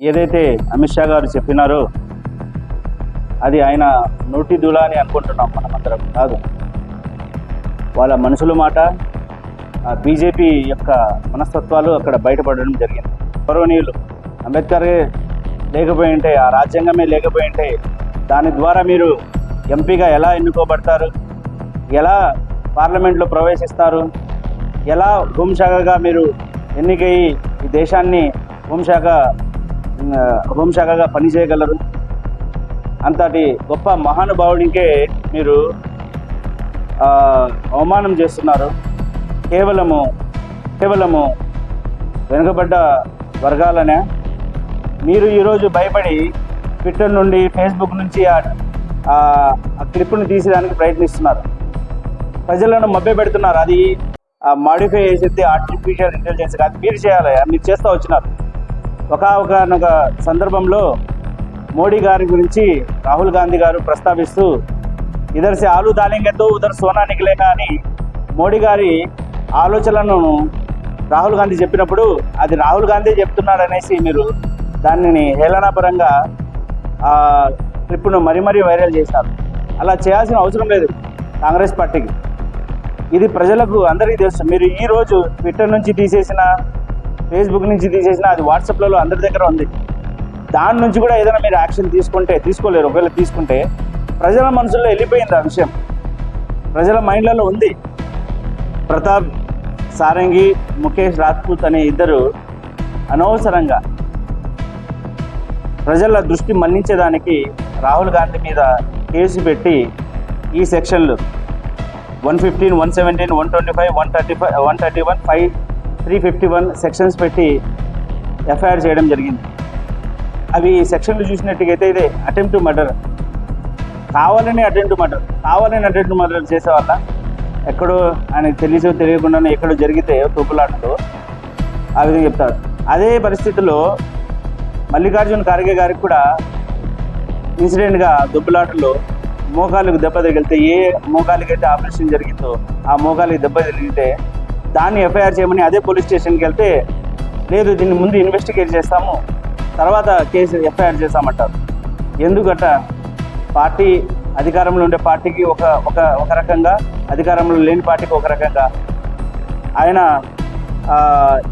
ఏదైతే అమిత్ షా గారు చెప్పినారో అది ఆయన నోటి దులా అని అనుకుంటున్నాం మనమందరం కాదు. వాళ్ళ మనుషుల మాట ఆ బీజేపీ యొక్క మనస్తత్వాలు అక్కడ బయటపడడం జరిగింది. గౌరవనీయులు అంబేద్కర్ లేకపోయి ఉంటే ఆ రాజ్యాంగమే లేకపోయి ఉంటే దాని ద్వారా మీరు ఎంపీగా ఎలా ఎన్నుకోబడతారు? ఎలా పార్లమెంట్లో ప్రవేశిస్తారు? ఎలా హోంశాఖగా మీరు ఎన్నికయ్యి ఈ దేశాన్ని హోంశాఖ హోంశాఖగా పనిచేయగలరు. అంతటి గొప్ప మహానుభావుడికే మీరు అవమానం చేస్తున్నారు. కేవలము కేవలము వెనుకబడ్డ వర్గాలనే. మీరు ఈరోజు భయపడి ట్విట్టర్ నుండి ఫేస్బుక్ నుంచి ఆ క్లిప్ను తీసేదానికి ప్రయత్నిస్తున్నారు. ప్రజలను మభ్య పెడుతున్నారు అది మాడిఫై చేసేది ఆర్టిఫిషియల్ ఇంటెలిజెన్స్ కాదు. మీరు చేయాలి మీరు చేస్తూ వచ్చినారు. ఒకనొక సందర్భంలో మోడీ గారి గురించి రాహుల్ గాంధీ గారు ప్రస్తావిస్తూ ఇదర్సి ఆలు దాలింగతో ఉదర్ సోనా నిగలేగా అని మోడీ గారి ఆలోచనలను రాహుల్ గాంధీ చెప్పినప్పుడు అది రాహుల్ గాంధీ చెప్తున్నాడు అనేసి మీరు దానిని హేళనాపరంగా ఆ ట్రిప్ను మరీ మరీ వైరల్ చేశారు. అలా చేయాల్సిన అవసరం లేదు కాంగ్రెస్ పార్టీకి. ఇది ప్రజలకు అందరికీ తెలుసు. మీరు ఈరోజు ట్విట్టర్ నుంచి తీసేసిన ఫేస్బుక్ నుంచి తీసేసిన అది వాట్సాప్లలో అందరి దగ్గర ఉంది. దాని నుంచి కూడా ఏదైనా మీరు యాక్షన్ తీసుకుంటే తీసుకోలేరు. ఒకవేళ తీసుకుంటే ప్రజల మనసులో వెళ్ళిపోయింది ఆ విషయం. ప్రజల మైండ్లలో ఉంది. ప్రతాప్ సారంగి ముఖేష్ రాజ్పూత్ అనే ఇద్దరు అనవసరంగా ప్రజల దృష్టి మళ్ళించేదానికి రాహుల్ గాంధీ మీద కేసు పెట్టి ఈ సెక్షన్లు one fifteen one seventeen one twenty five one thirty five one thirty one five three fifty one sections FIR FIR చేయడం జరిగింది. అవి సెక్షన్లు చూసినట్టుగైతే ఇది అటెంప్ట్ మర్డర్. కావాలని అటెంప్ట్ మర్డర్ కావాలని అటెంప్ట్ మర్డర్ చేసే వల్ల ఎక్కడో ఆయనకు తెలిసో తెలియకుండానే ఎక్కడో జరిగితే తూపులాటతో ఆ విధంగా చెప్తారు. అదే పరిస్థితిలో మల్లికార్జున ఖార్గే గారికి కూడా ఇన్సిడెంట్గా దుబ్బులాటలో మోకాలకు దెబ్బ తగిలితే ఏ మోకాలకి అయితే ఆపరేషన్ జరిగిందో ఆ మోకాలకి దెబ్బ తగిలితే దాన్ని ఎఫ్ఐఆర్ చేయమని అదే పోలీస్ స్టేషన్కి వెళ్తే లేదు దీన్ని ముందు ఇన్వెస్టిగేట్ చేస్తాము తర్వాత కేసు ఎఫ్ఐఆర్ చేస్తామంటారు. ఎందుకట? పార్టీ అధికారంలో ఉండే పార్టీకి ఒక ఒక ఒక రకంగా అధికారంలో లేని పార్టీకి ఒక రకంగా. ఆయన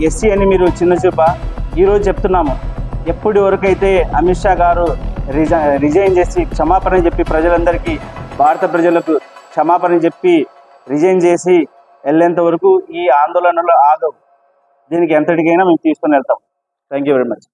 ఎస్సీ అని మీరు చిన్న చూప ఈరోజు చెప్తున్నాము. ఎప్పటి వరకైతే అమిత్ షా గారు రిజై రిజైన్ చేసి క్షమాపణ చెప్పి ప్రజలందరికీ భారత ప్రజలకు క్షమాపణ చెప్పి రిజైన్ చేసి వెళ్ళేంత వరకు ఈ ఆందోళనలు ఆగవు. దీనికి ఎంతటికైనా మేము తీసుకొని వెళ్తాం. Thank you very much